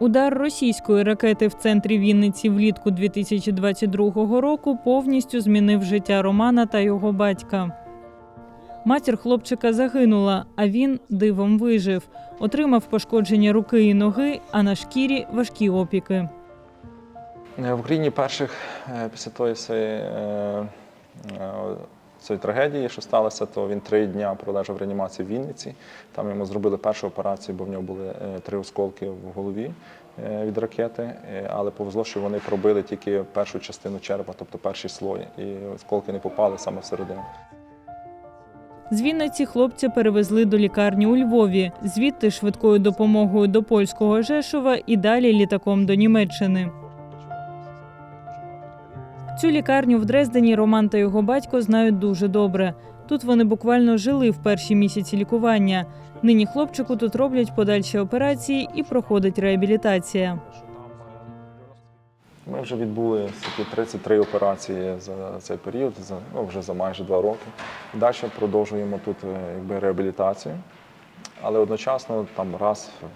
Удар російської ракети в центрі Вінниці влітку 2022 року повністю змінив життя Романа та його батька. Матір хлопчика загинула, а він дивом вижив. Отримав пошкодження руки і ноги, а на шкірі важкі опіки. Е, В Україні перших е, після тої е, цієї трагедії, що сталося, то він три дні пролежав в реанімації в Вінниці. Там йому зробили першу операцію, бо в нього були е, три осколки в голові е, від ракети. Е, Але повезло, що вони пробили тільки першу частину черепа, тобто перший слой, і осколки не попали саме всередину. З Вінниці хлопця перевезли до лікарні у Львові, звідти швидкою допомогою до польського Жешова і далі літаком до Німеччини. Цю лікарню в Дрездені Роман та його батько знають дуже добре. Тут вони буквально жили в перші місяці лікування. Нині хлопчику тут роблять подальші операції і проходить реабілітація. Ми вже відбули 33 операції за цей період, за, ну, вже за майже два роки. Далі продовжуємо тут е, якби, реабілітацію, але одночасно там раз в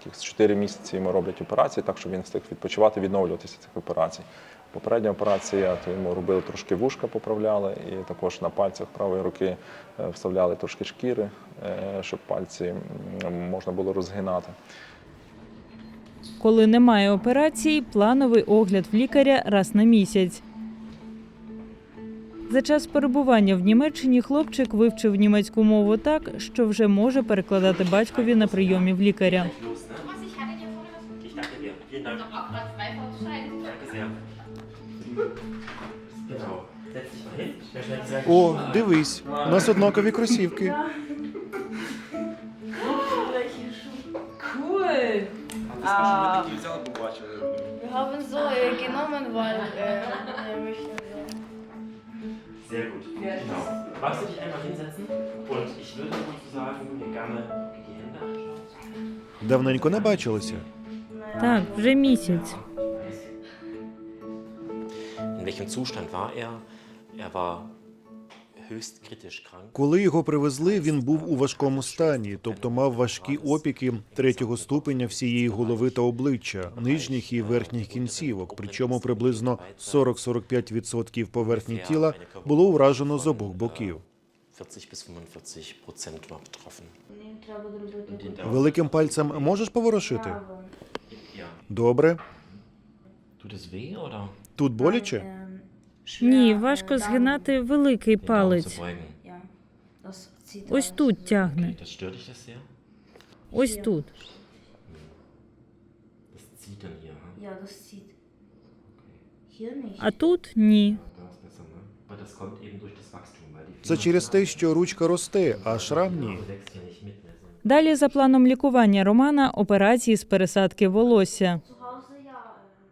якихось 4 місяці йому роблять операції, так щоб він встиг відпочивати, відновлюватися цих операцій. Попередня операція, то йому робили трошки вушка, поправляли, і також на пальцях правої руки е, вставляли трошки шкіри, е, щоб пальці можна було розгинати. Коли немає операції, плановий огляд в лікаря раз на місяць. За час перебування в Німеччині хлопчик вивчив німецьку мову так, що вже може перекладати батькові на прийомі в лікаря. О, дивись, у нас однакові кросівки. Cool. Ah. Wir haben so äh, genommen, weil äh, wir möchten so. Sehr gut. Genau. Magst du dich einmal hinsetzen? Und ich würde sozusagen mir gerne die Hände anschauen. Давненько не бачилися. Так, вже місяць. In welchem Zustand war er? Er war. Коли його привезли, він був у важкому стані, тобто мав важкі опіки третього ступеня всієї голови та обличчя, нижніх і верхніх кінцівок. Причому приблизно 40-45% поверхні тіла було уражено з обох боків. 40 bis 45 Prozent war betroffen. Nie trzeba drugego Und den Великим пальцем можеш поворушити? Добре. Tut es weh oder? Тут боляче? Ähm, Ні, важко äh, згинати великий палець. Ось тут тягне. Ось тут. Hm? А тут ні. Це через те, що ручка росте, а шрам ні. Далі, за планом лікування Романа, операції з пересадки волосся. Zu Hause ja.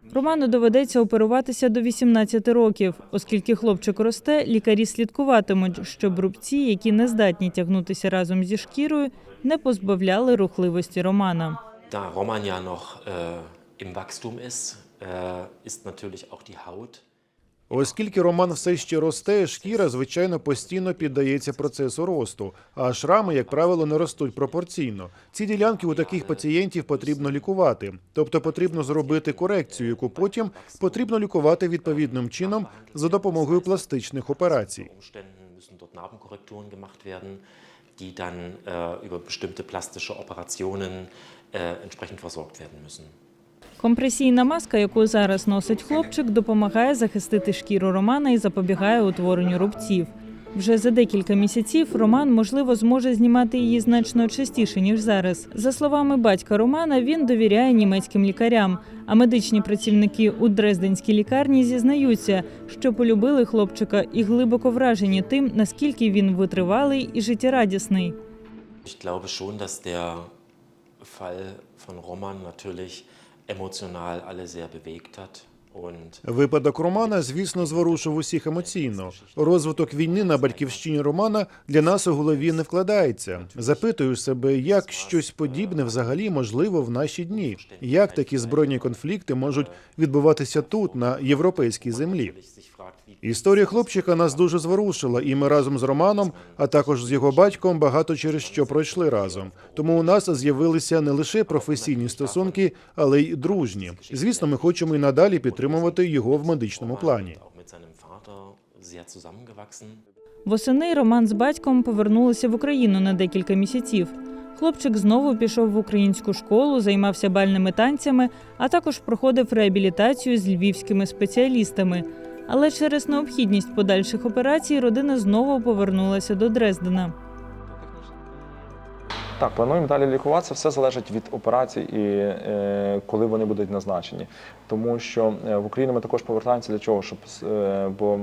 äh, Роману доведеться оперуватися до 18 років, оскільки хлопчик росте, лікарі слідкуватимуть, щоб рубці, які не здатні тягнутися разом зі шкірою, не позбавляли рухливості Романа. Da Roman ja noch äh, im Wachstum ist, äh, ist natürlich auch die Haut. Оскільки роман все ще росте, шкіра, звичайно, постійно піддається процесу росту, а шрами, як правило, не ростуть пропорційно. Ці ділянки у таких пацієнтів потрібно лікувати, тобто потрібно зробити корекцію, яку потім потрібно лікувати відповідним чином за допомогою пластичних операцій. Die dann äh, über bestimmte plastische Operationen äh, entsprechend versorgt werden müssen. Компресійна маска, яку зараз носить хлопчик, допомагає захистити шкіру Романа і запобігає утворенню рубців. Вже за декілька місяців Роман, можливо, зможе знімати її значно частіше ніж зараз. За словами батька Романа, він довіряє німецьким лікарям. А медичні працівники у Дрезденській лікарні зізнаються, що полюбили хлопчика і глибоко вражені тим, наскільки він витривалий і життєрадісний. Ich glaube schon, dass der Fall emotional alle sehr bewegt hat. Випадок Романа, звісно, зворушив усіх емоційно. Розвиток війни на батьківщині Романа для нас у голові не вкладається. Запитую себе, як щось подібне взагалі можливо в наші дні, як такі збройні конфлікти можуть відбуватися тут, на європейській землі. Історія хлопчика нас дуже зворушила, і ми разом з Романом, а також з його батьком, багато через що пройшли разом. Тому у нас з'явилися не лише професійні стосунки, але й дружні. Звісно, ми хочемо і надалі підтримувати його в медичному плані. Восени Роман з батьком повернулися в Україну на декілька місяців. Хлопчик знову пішов в українську школу, займався бальними танцями, а також проходив реабілітацію з львівськими спеціалістами. Але через необхідність подальших операцій родина знову повернулася до Дрездена. Так, плануємо далі лікуватися. Все залежить від операцій і е, коли вони будуть назначені. Тому що е, в Україну ми також повертаємося для чого? Щоб е, бо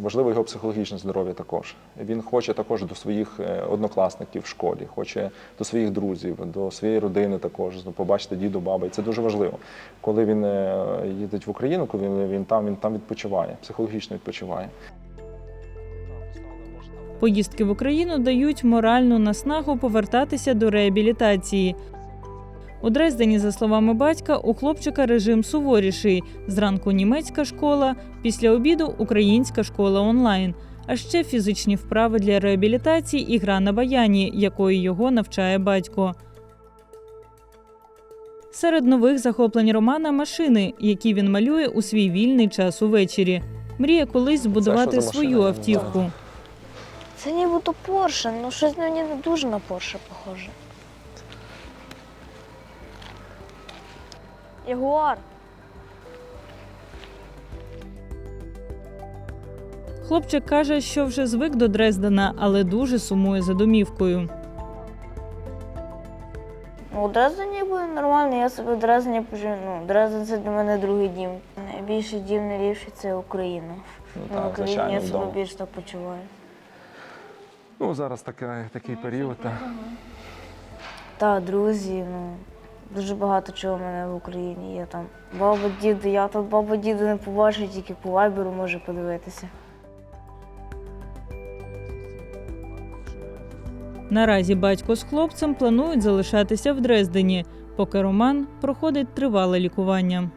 важливо його психологічне здоров'я також. Він хоче також до своїх однокласників в школі, хоче до своїх друзів, до своєї родини також побачити діду, баби. І це дуже важливо. Коли він їздить в Україну, коли він, він там, він там відпочиває, психологічно відпочиває. Поїздки в Україну дають моральну наснагу повертатися до реабілітації. У Дрездені, за словами батька, у хлопчика режим суворіший. Зранку німецька школа, після обіду українська школа онлайн. А ще фізичні вправи для реабілітації і гра на баяні, якої його навчає батько. Серед нових захоплень Романа машини, які він малює у свій вільний час увечері. Мріє колись збудувати свою автівку. Це нібито Порше, ну щось мені не дуже на Порше похоже. Ягуар. Хлопчик каже, що вже звик до Дрездена, але дуже сумує за домівкою. Ну, у Дрездені буде нормально, я себе в Дрездені пожив. Ну, Дрезден це для мене другий дім. Найбільший дім найліпший це Україна. Ну, Ну, в так, Україні звичайно, я себе вдома. більш так почуваю. Ну зараз такий, такий період. Так. Та друзі, ну дуже багато чого в мене в Україні є там. Баба, діди, я тут баба діду не побачу, тільки по вайберу може подивитися. Наразі батько з хлопцем планують залишатися в Дрездені, поки Роман проходить тривале лікування.